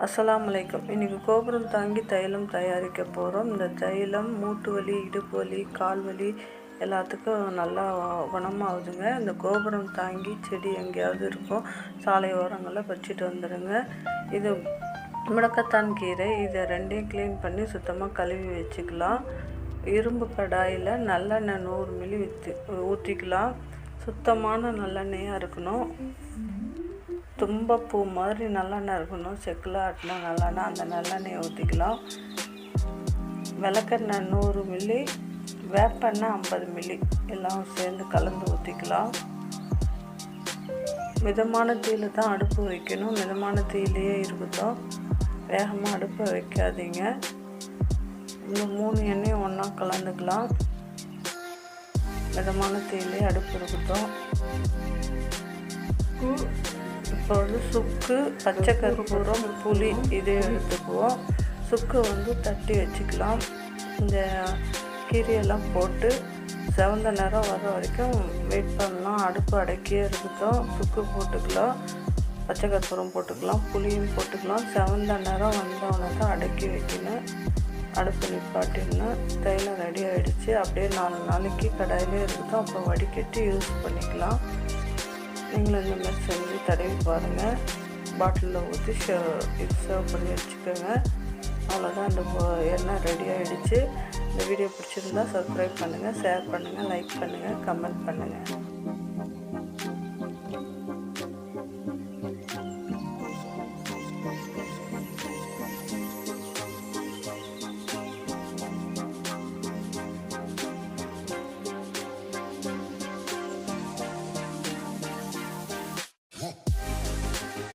அஸ்லாம் வலைக்கம் இன்றைக்கி கோபுரம் தாங்கி தைலம் தயாரிக்க போகிறோம் இந்த தைலம் மூட்டு வலி இடுப்பு வலி கால் வலி எல்லாத்துக்கும் நல்லா குணமாகுதுங்க. இந்த கோபுரம் தாங்கி செடி எங்கேயாவது இருக்கும் சாலை ஓரங்களில் வச்சுட்டு வந்துடுங்க இது முடக்கத்தான் கீரை. இதை ரெண்டையும் க்ளீன் பண்ணி சுத்தமாக கழுவி வச்சுக்கலாம். இரும்பு கடாயில் நல்லெண்ணெய் நூறு மில்லி விற்று ஊற்றிக்கலாம் சுத்தமான நல்லெண்ணெயாக இருக்கணும். தும்பப்பூ மாதிரி நல்லெண்ணெய் இருக்கணும். செக்கில் ஆட்டினா நல்லெண்ணெய் அந்த நல்லெண்ணெயை ஊற்றிக்கலாம் விளக்கெண்ணெய் நூறு மில்லி வேப்பெண்ணெய் ஐம்பது மில்லி எல்லாம் சேர்ந்து கலந்து ஊற்றிக்கலாம் மிதமான தீயில் தான் அடுப்பு வைக்கணும். மிதமான தீயிலேயே இருக்கட்டும். வேகமாக அடுப்பை வைக்காதீங்க. இந்த மூணு எண்ணெயும் ஒன்றா கலந்துக்கலாம். மிதமான தீயிலே அடுப்பு இருக்கட்டும். இப்போ வந்து சுக்கு பச்சை கற்பூரம் புளி இது எடுத்துக்குவோம். சுக்கு வந்து தட்டி வச்சுக்கலாம். இந்த கீரையெல்லாம் போட்டு செவந்த நேரம் வர வரைக்கும் வெயிட் பண்ணலாம். அடுப்பு அடக்கியே இருக்கட்டும். சுக்கு போட்டுக்கலாம். பச்சை கற்பூரம் போட்டுக்கலாம். புளியும் போட்டுக்கலாம். செவந்த நேரம் வந்தவொடனே தான் அடக்கி வைக்கணும். அடுப்பு நிப்பாட்டிடணும். தைலம் ரெடி ஆகிடுச்சு அப்படியே நாலு நாளைக்கு கடாயிலே இருக்கட்டும். அப்புறம் வடிகட்டி யூஸ் பண்ணிக்கலாம். நீங்களும் இந்த மாதிரி செஞ்சு தடவி பாருங்கள் பாட்டிலில் ஊற்றி இது சேவ் பண்ணி வச்சுக்கோங்க. அவ்வளோதான் அந்த எண்ணெய் ரெடி ஆகிடுச்சு இந்த வீடியோ பிடிச்சிருந்தா சப்ஸ்கிரைப் பண்ணுங்கள் ஷேர் பண்ணுங்கள் லைக் பண்ணுங்கள் கமெண்ட் பண்ணுங்கள்